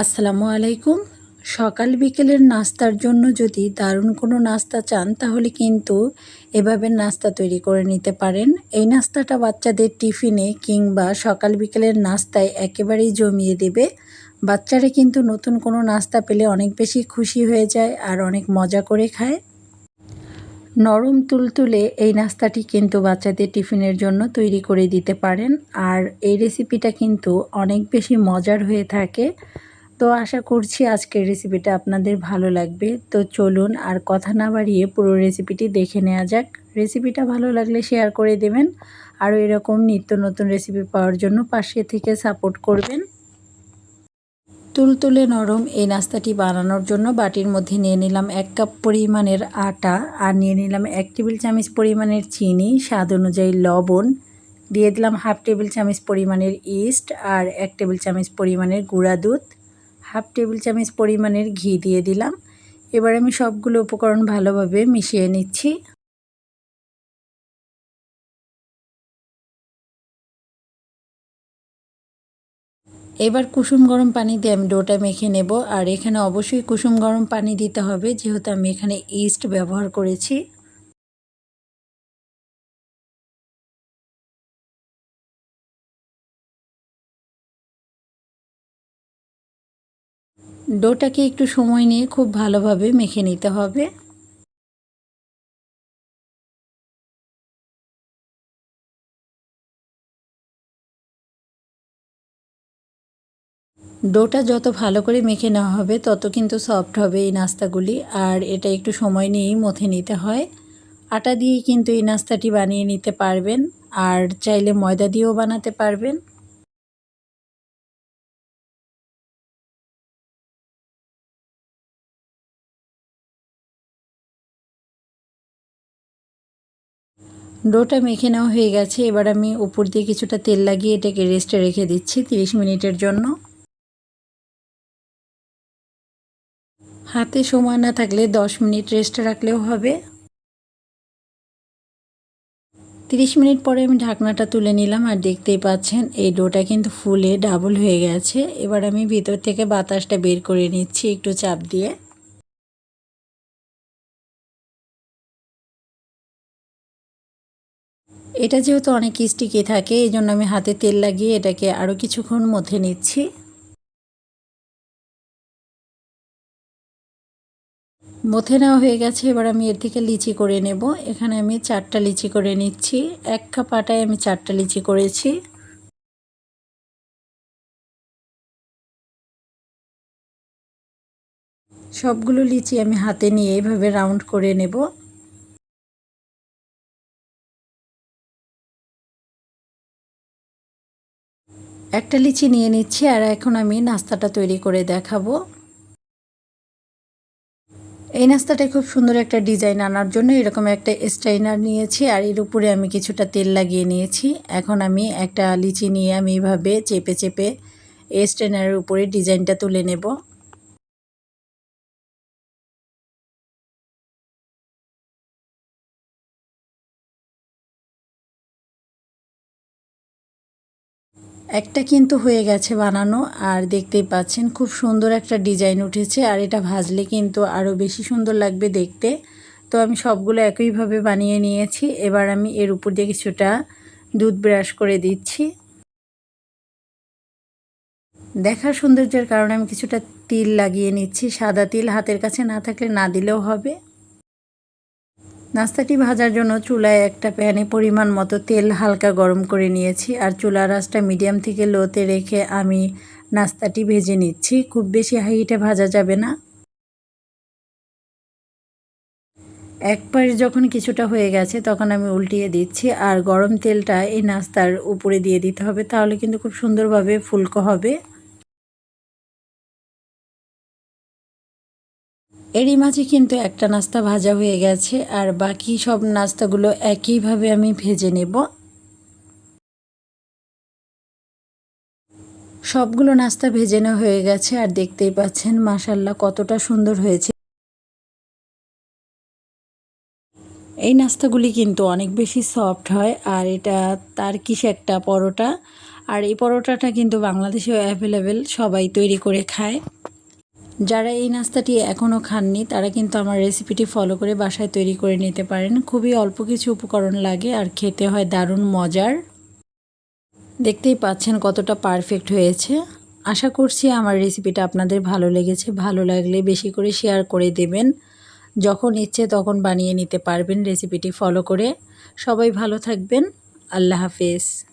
আসসালামু আলাইকুম। সকাল বিকেলের নাস্তার জন্য যদি দারুণ কোনো নাস্তা চান, তাহলে কিন্তু এভাবে নাস্তা তৈরি করে নিতে পারেন। এই নাস্তাটা বাচ্চাদের টিফিনে কিংবা সকাল বিকেলের নাস্তায় একেবারেই জমিয়ে দেবে। বাচ্চারা কিন্তু নতুন কোনো নাস্তা পেলে অনেক বেশি খুশি হয়ে যায় আর অনেক মজা করে খায়। নরম তুলতুলে এই নাস্তাটি কিন্তু বাচ্চাদের টিফিনের জন্য তৈরি করে দিতে পারেন। আর এই রেসিপিটা কিন্তু অনেক বেশি মজার হয়ে থাকে। তো আশা করছি আজকের রেসিপিটা আপনাদের ভালো লাগবে। তো চলুন আর কথা না বাড়িয়ে পুরো রেসিপিটি দেখে নেওয়া যাক। রেসিপিটা ভালো লাগলে শেয়ার করে দেবেন। আরও এরকম নিত্য নতুন রেসিপি পাওয়ার জন্য পাশে থেকে সাপোর্ট করবেন। তুলতুলে নরম এই নাস্তাটি বানানোর জন্য বাটির মধ্যে নিয়ে নিলাম এক কাপ পরিমাণের আটা আর নিয়ে নিলাম এক টেবিল চামচ পরিমাণের চিনি, স্বাদ অনুযায়ী লবণ। দিয়ে দিলাম হাফ টেবিল চামচ পরিমাণের ইস্ট আর এক টেবিল চামচ পরিমাণের গুঁড়া দুধ। হাফ টেবিল চামচ পরিমাণের ঘি দিয়ে দিলাম। এবার আমি সবগুলো উপকরণ ভালোভাবে মিশিয়ে নিচ্ছি। এবার কুসুম গরম পানি দিয়ে আমি ডোটা মেখে নেব। আর এখানে অবশ্যই কুসুম গরম পানি দিতে হবে, যেহেতু আমি এখানে ইস্ট ব্যবহার করেছি। ডোটাকে একটু সময় নিয়ে খুব ভালোভাবে মেখে নিতে হবে। ডোটা যত ভালো করে মেখে নেওয়া হবে, তত কিন্তু সফট হবে এই নাস্তাগুলি। আর এটা একটু সময় নিয়েই মথে নিতে হয়। আটা দিয়েই কিন্তু এই নাস্তাটি বানিয়ে নিতে পারবেন। আর চাইলে ময়দা দিয়েও বানাতে পারবেন। ডোটা মেখে নেওয়া হয়ে গেছে। এবার আমি উপর দিয়ে কিছুটা তেল লাগিয়ে এটাকে রেস্টে রেখে দিচ্ছি 30 মিনিটের জন্য। হাতে সময় না থাকলে 10 মিনিট রেস্টে রাখলেও হবে। 30 মিনিট পরে আমি ঢাকনাটা তুলে নিলাম আর দেখতেই পাচ্ছেন এই ডোটা কিন্তু ফুলে ডাবল হয়ে গেছে। এবার আমি ভিতর থেকে বাতাসটা বের করে নিচ্ছি একটু চাপ দিয়ে। এটা যেহেতু অনেক স্টিকি থাকে এই জন্য আমি হাতে তেল লাগিয়ে এটাকে আরও কিছুক্ষণ মধ্যে নিচ্ছি। মথে নেওয়া হয়ে গেছে, এবার আমি এর থেকে লিচি করে নেব। এখানে আমি চারটা লিচি করে নিচ্ছি। এক কাপ আটায় আমি চারটা লিচি করেছি। সবগুলো লিচি আমি হাতে নিয়ে এইভাবে রাউন্ড করে নেব। একটা লিচি নিয়ে নিচ্ছি আর এখন আমি নাস্তাটা তৈরি করে দেখাবো। এই নাস্তাটা খুব সুন্দর একটা ডিজাইন আনার জন্য এরকম একটা স্টাইনার নিয়েছি আর এর উপরে আমি কিছুটা তেল লাগিয়ে নিয়েছি। এখন আমি একটা লিচি নিয়ে আমি এভাবে চেপে চেপে স্টাইনারের উপরে ডিজাইনটা তুলে নেব। একটা কিন্তু হয়ে গেছে বানানো, আর দেখতেই পাচ্ছেন খুব সুন্দর একটা ডিজাইন উঠেছে, আর এটা ভাজলে কিন্তু আরও বেশি সুন্দর লাগবে দেখতে। তো আমি সবগুলো একইভাবে বানিয়ে নিয়েছি, এবার আমি এর উপর দিয়ে কিছুটা দুধ ব্রাশ করে দিচ্ছি। দেখার সৌন্দর্যের কারণে আমি কিছুটা তিল লাগিয়ে নিচ্ছি, সাদা তিল হাতের কাছে না থাকলে না দিলেও হবে। নাস্তাটি ভাজার জন্য চুলায় একটা প্যানে পরিমাণ মতো তেল হালকা গরম করে নিয়েছি আর চুলার আঁচটা মিডিয়াম থেকে লোতে রেখে আমি নাস্তাটি ভেজে নিচ্ছি। খুব বেশি হাইটে ভাজা যাবে না। এক পাশ যখন কিছুটা হয়ে গেছে তখন আমি উল্টিয়ে দিচ্ছি আর গরম তেলটা এই নাস্তার উপরে দিয়ে দিতে হবে, তাহলে কিন্তু খুব সুন্দরভাবে ফুলকো হবে। এরই মাঝে কিন্তু একটা নাস্তা ভাজা হয়ে গেছে, আর বাকি সব নাস্তাগুলো একইভাবে আমি ভেজে নেব। সবগুলো নাস্তা ভেজে নেওয়া হয়ে গেছে, আর দেখতেই পাচ্ছেন মাসাল্লাহ কতটা সুন্দর হয়েছে। এই নাস্তাগুলি কিন্তু অনেক বেশি সফট হয়, আর এটা তার কিস একটা পরোটা। আর এই পরোটাটা কিন্তু বাংলাদেশেও অ্যাভেলেবেল, সবাই তৈরি করে খায়। যারা এই নাস্তাটি এখনও খাননি, তারা কিন্তু আমার রেসিপিটি ফলো করে বাসায় তৈরি করে নিতে পারেন। খুবই অল্প কিছু উপকরণ লাগে আর খেতে হয় দারুণ মজার। দেখতেই পাচ্ছেন কতটা পারফেক্ট হয়েছে। আশা করছি আমার রেসিপিটা আপনাদের ভালো লেগেছে, ভালো লাগলে বেশি করে শেয়ার করে দেবেন। যখন ইচ্ছে তখন বানিয়ে নিতে পারবেন রেসিপিটি ফলো করে। সবাই ভালো থাকবেন। আল্লাহ হাফেজ।